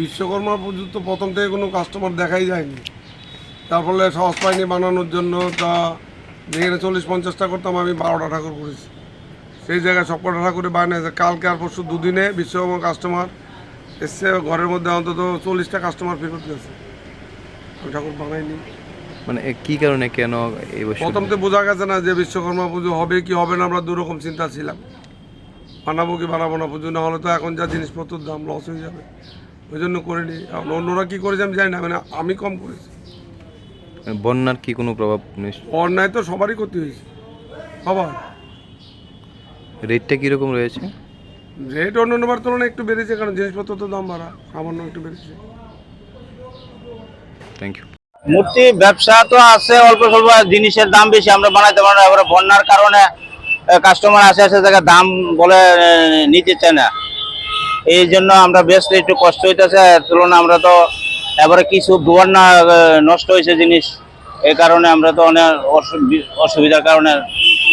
বিশ্বকর্মা পুজো তো প্রথম থেকে কোনো কাস্টমার দেখাই যায়নি। তার ফলে সহজ পাইনি বানানোর জন্য। তা যেখানে চল্লিশ পঞ্চাশটা করতাম আমি বারোটা ঠাকুর করেছি। সেই জায়গায় সবকটা ঠাকুরে বানিয়েছে কালকে আর পরশু দুদিনে বিশ্বকর্মা কাস্টমার এসছে। ঘরের মধ্যে অন্তত চল্লিশটা কাস্টমার ফেরত গেছে। আমি ঠাকুর বানাইনি। মানে কি কারণে কেন এই প্রথম তো বোঝা গেছে না যে বিশ্বকর্মা পুজো হবে কি হবে না আমরা দুরকম চিন্তা ছিলাম। বানাবো কি বানাবো না পুজো না হলে তো এখন যা জিনিসপত্রের দাম লস হয়ে যাবে। ওই জন্য করিনি অন্যরা কি করেছে আমি জানি না মানে আমি কম করেছি। বন্যার কি কোনো প্রভাব অন্যায় তো সবারই ক্ষতি হয়েছে। সবার। রেটটা কীরকম রয়েছে? রেট অন্যান্যবার তুলনায় একটু বেড়েছে কারণ জিনিসপত্র তো দাম বাড়া সামান্য একটু বেড়েছে। থ্যাংক ইউ মূর্তি ব্যবসা তো আছে অল্প স্বল্প জিনিসের দাম বেশি আমরা বানাইতে পারি না। এবারে বন্যার কারণে কাস্টমার আসে আসে জায়গায় দাম বলে নিতে চায় না। এই জন্য আমরা বেশ একটু কষ্ট হইতেছে তুলনা আমরা তো এবারে কিছু বন্যা আহ, নষ্ট হয়েছে জিনিস। এই কারণে আমরা তো অনেক অসুবি- অসুবিধার কারণে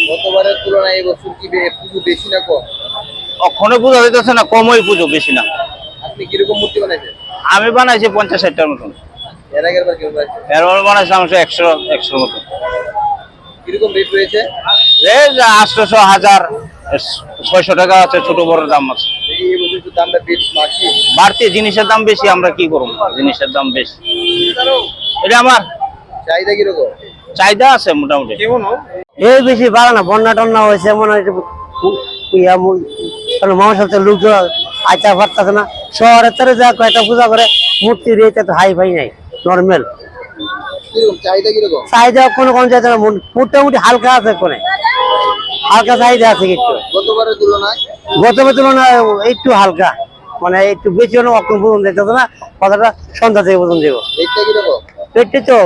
গতবারের তুলনায় এই বছর কি পুজো বেশি না কম? পুজো হইতেছে না কমই পুজো বেশি না। আপনি কীরকম মূর্তি বানাইছেন? আমি বানাইছি পঞ্চাশ ষাটটার মতন। এর আগের বার কীরকম বানাইছেন এর বানাইছি আমার একশো একশোর মতন। কীরকম রেট রয়েছে? এই যে আটশোশো হাজার ছয়শো টাকা আছে ছোট বড় দাম আছে। বাড়তি জিনিসের দাম বেশি আমরা কি করব? জিনিসের দাম বেশি। এটা আমার? চাহিদা কীরকম? চাহিদা আছে মোটামুটি। এই বেশি বাড়ে না বন্যা টন্যা হয়েছে মনে হয় মানুষ হচ্ছে লোক আইতা পারতেছে না। শহরের তারে যা কয়েকটা পূজা করে মূর্তি রেট এত হাই ফাই নাই নর্মাল চাহিদা কোনো কোনো চাহিদা না মোটামুটি হালকা আছে কোনে। হালকা চাহিদা আছে একটু। গতবারের তুলনায়? গতবার তুলনায় একটু হালকা। মানে একটু বেশি হলে অক্ষণ পর্যন্ত যেতে না। কথাটা সন্ধ্যা থেকে পর্যন্ত দেবো। রেটটি তো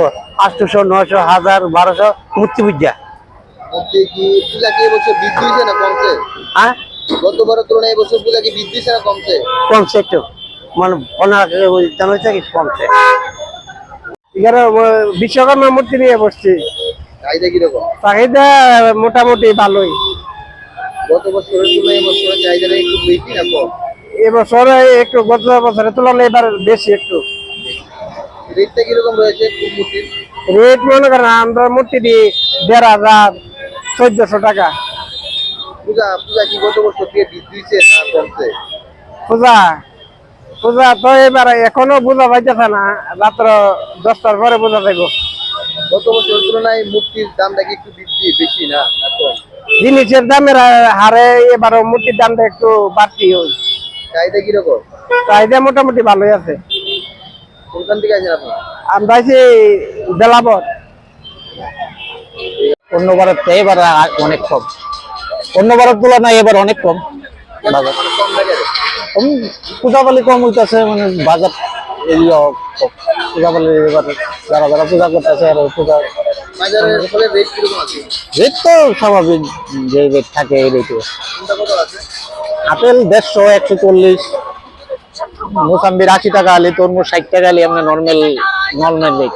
আটশোশো নশো হাজার বারোশো মূর্তি পূজা হ্যাঁ? গতবারের তুলনায় এবছর পূজা কি বৃদ্ধি হয়েছে না কমছে? কমছে একটু। মানে অনেক কমছে। এখানে বিশ্বকর্মা মূর্তি নিয়ে বসছি। চাহিদা কীরকম? চাহিদা মোটামুটি ভালোই। গত বছরের তুলনায় এবছরের চাহিদাটা একটু বেশি না কম? এবছর একটু গত বছরের তুলনায় এবার বেশি একটু। রেটটা কীরকম রয়েছে রেট মনে করেন আমরা মূর্তি দিই দেড় হাজার চোদ্দশো টাকা। পূজা পূজা কি গত বছর হয়েছে না কমছে? পূজা পূজা তো এবার এখনও বোঝা পাইতেছে না রাত্র দশটার পরে বোঝা যাইব। গত বছরের তুলনায় মূর্তির দামটা কি একটু বৃদ্ধি বেশি না জিনিসের দামের হারে এবারও মূর্তির দামটা একটু বাড়তি হয় চাহিদা কীরকম? চাহিদা মোটামুটি ভালোই আছে। কোনখান থেকে আছেন আমরা আছি বেলাবর। অন্যবারের চেয়ে এবার অনেক কম। অন্যবারের তুলনায় এবার অনেক কম। বাজার কম লাগে কম কম হইতেছে মানে বাজার কম পূজাপালি এবার যারা যারা পূজা করতেছে আর পূজা রেট তো স্বাভাবিক যে রেট থাকে এই রেটে আপেল দেড়শো একশো চল্লিশ মোসাম্বির আশি টাকা আলি তরমুজ ষাট টাকা আলি আমরা নর্মাল নর্মাল রেট